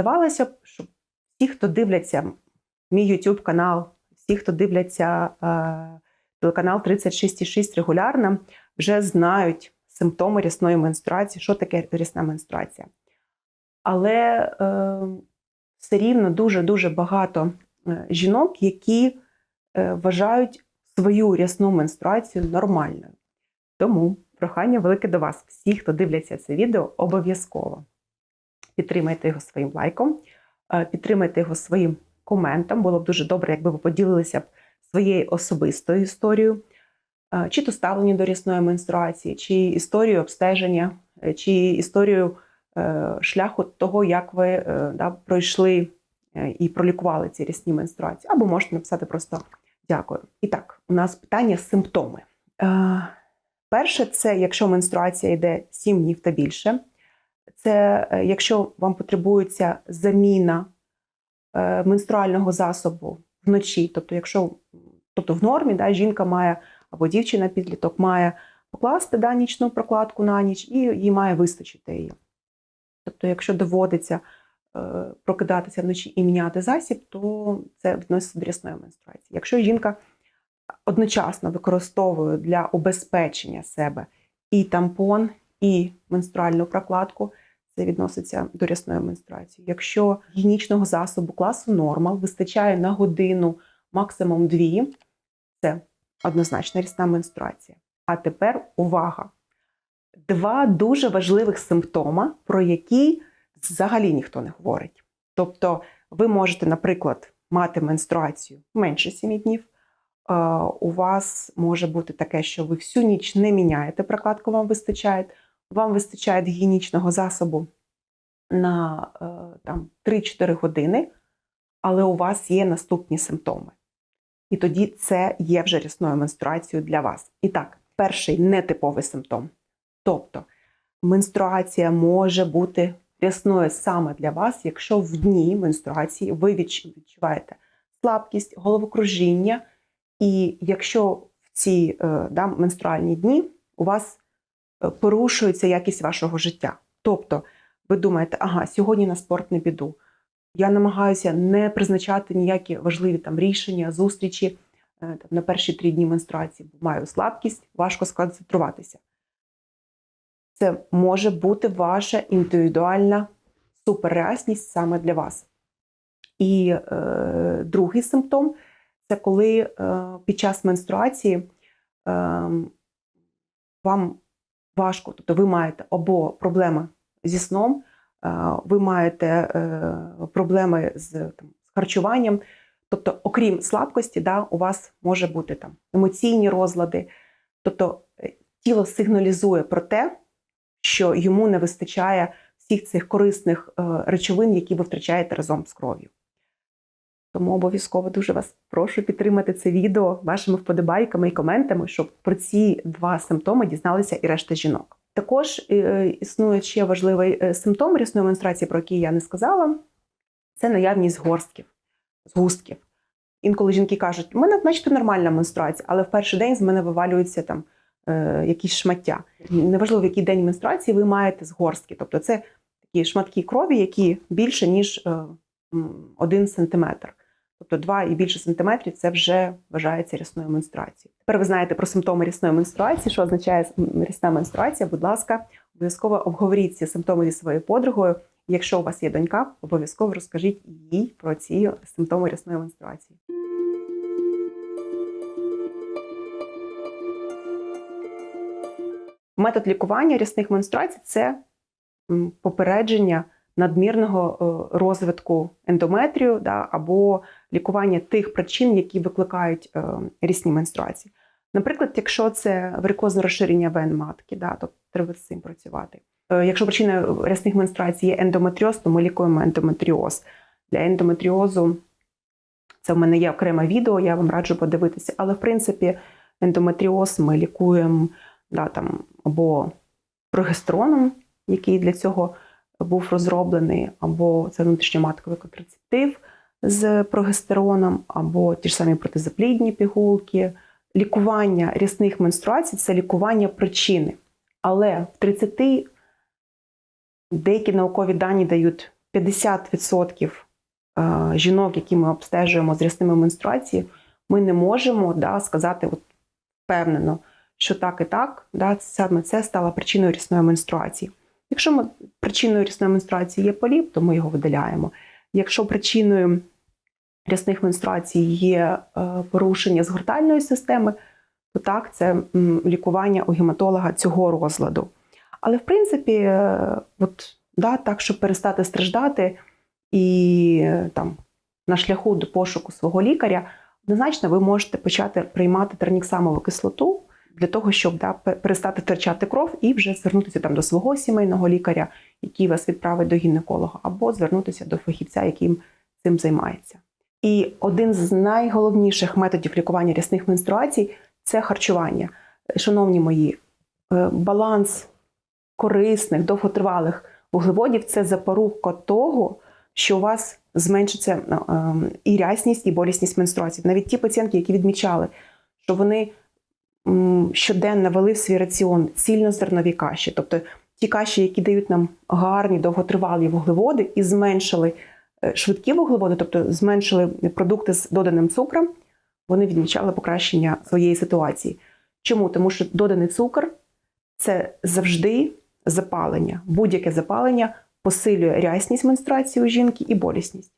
Здавалося б, що всі, хто дивляться мій YouTube канал, всі, хто дивляться е, телеканал 36,6 регулярно, вже знають симптоми рясної менструації, що таке рясна менструація. Але е, все рівно дуже-дуже багато е, жінок, які е, вважають свою рясну менструацію нормальною. Тому прохання велике до вас, всі, хто дивляться це відео, обов'язково підтримайте його своїм лайком, е, підтримайте його своїм коментом. Було б дуже добре, якби ви поділилися б своєю особистою історією, е, чи то ставлення до рясної менструації, чи історію обстеження, е, чи історію шляху того, як ви да, пройшли і пролікували ці рясні менструації. Або можете написати просто дякую. І так, у нас питання симптоми. Перше, це якщо менструація йде 7 днів та більше, це е, якщо вам потребується заміна е, менструального засобу вночі, тобто, якщо тобто в нормі да, жінка має або дівчина підліток має покласти да, нічну прокладку на ніч, і їй має вистачити її. Тобто, якщо доводиться е, прокидатися вночі і міняти засіб, то це відноситься до рясної менструації. Якщо жінка одночасно використовує для убезпечення себе і тампон, і менструальну прокладку, це відноситься до рясної менструації. Якщо гігієнічного засобу класу нормал вистачає на годину, максимум дві, це однозначно рясна менструація. А тепер увага! Два дуже важливих симптома, про які взагалі ніхто не говорить. Тобто, ви можете, наприклад, мати менструацію менше 7 днів. У вас може бути таке, що ви всю ніч не міняєте, прокладку вам вистачає, вам вистачає гігієнічного засобу на е, там, 3-4 години, але у вас є наступні симптоми. І тоді це є вже рясною менструацією для вас. І так, перший нетиповий симптом. Тобто менструація може бути рясною саме для вас, якщо в дні менструації ви відчуваєте слабкість, головокружіння, і якщо в ці е, да, менструальні дні у вас порушується якість вашого життя. Тобто ви думаєте, ага, сьогодні на спорт не піду. Я намагаюся не призначати ніякі важливі там рішення, зустрічі е, там, на перші три дні менструації, бо маю слабкість, важко сконцентруватися. Це може бути ваша індивідуальна суперрясність саме для вас. І е, другий симптом це коли е, під час менструації е, вам важко, тобто ви маєте або проблеми зі сном, е, ви маєте е, проблеми з, там, з харчуванням. Тобто, окрім слабкості, да, у вас може бути там емоційні розлади. Тобто е, тіло сигналізує про те, що йому не вистачає всіх цих корисних речовин, які ви втрачаєте разом з кров'ю. Тому обов'язково дуже вас прошу підтримати це відео вашими вподобайками і коментами, щоб про ці два симптоми дізналися і решта жінок. Також е, існує ще важливий е, симптом рясної менструації, про який я не сказала, це наявність горстків, згустків. Інколи жінки кажуть, у мене, начебто, нормальна менструація, але в перший день з мене вивалюються там е, якісь шмаття. Неважливо, в який день менструації ви маєте згорстки. Тобто це такі шматки крові, які більше, ніж один сантиметр. Тобто 2 і більше сантиметрів це вже вважається рясною менструацією. Тепер ви знаєте про симптоми рясної менструації, що означає рясна менструація. Будь ласка, обов'язково обговоріть ці симптоми зі своєю подругою. Якщо у вас є донька, обов'язково розкажіть їй про ці симптоми рясної менструації. Метод лікування рясних менструацій це попередження надмірного е, розвитку ендометрію да, або лікування тих причин, які викликають е, рісні менструації. Наприклад, якщо це варикозне розширення вен матки, да, то треба з цим працювати. Е, Якщо причина рясних менструацій є ендометріоз, то ми лікуємо ендометріоз. Для ендометріозу це в мене є окреме відео, я вам раджу подивитися. Але в принципі ендометріоз ми лікуємо да, там, або прогестероном, який для цього був розроблений, або це внутрішньоматковий контрацептив з прогестероном, або ті ж самі протизаплідні пігулки. Лікування рясних менструацій це лікування причини. Але в 30 деякі наукові дані дають 50% е, жінок, які ми обстежуємо з рясними менструацією, ми не можемо да, сказати от, впевнено, що так і так, да, саме це стало причиною рясної менструації. Якщо ми, причиною рясної менструації є поліп, то ми його видаляємо. Якщо причиною рясних менструацій є е, порушення згортальної системи, то так, це лікування у гематолога цього розладу. Але в принципі, е, от, да, так, щоб перестати страждати і е, там, на шляху до пошуку свого лікаря, однозначно ви можете почати приймати терніксамову кислоту для того, щоб да, перестати втрачати кров і вже звернутися там до свого сімейного лікаря, який вас відправить до гінеколога, або звернутися до фахівця, яким цим займається. І один з найголовніших методів лікування рясних менструацій це харчування. Шановні мої, е, баланс корисних, довготривалих вуглеводів це запорука того, що у вас зменшиться е, е, і рясність, і болісність менструації. Навіть ті пацієнтки, які відмічали, що вони щоденно вели в свій раціон цільнозернові каші, тобто ті каші, які дають нам гарні довготривалі вуглеводи, і зменшили е, швидкі вуглеводи, тобто зменшили продукти з доданим цукром, вони відмічали покращення своєї ситуації. Чому? Тому що доданий цукор це завжди запалення. Будь-яке запалення посилює рясність менструації у жінки і болісність.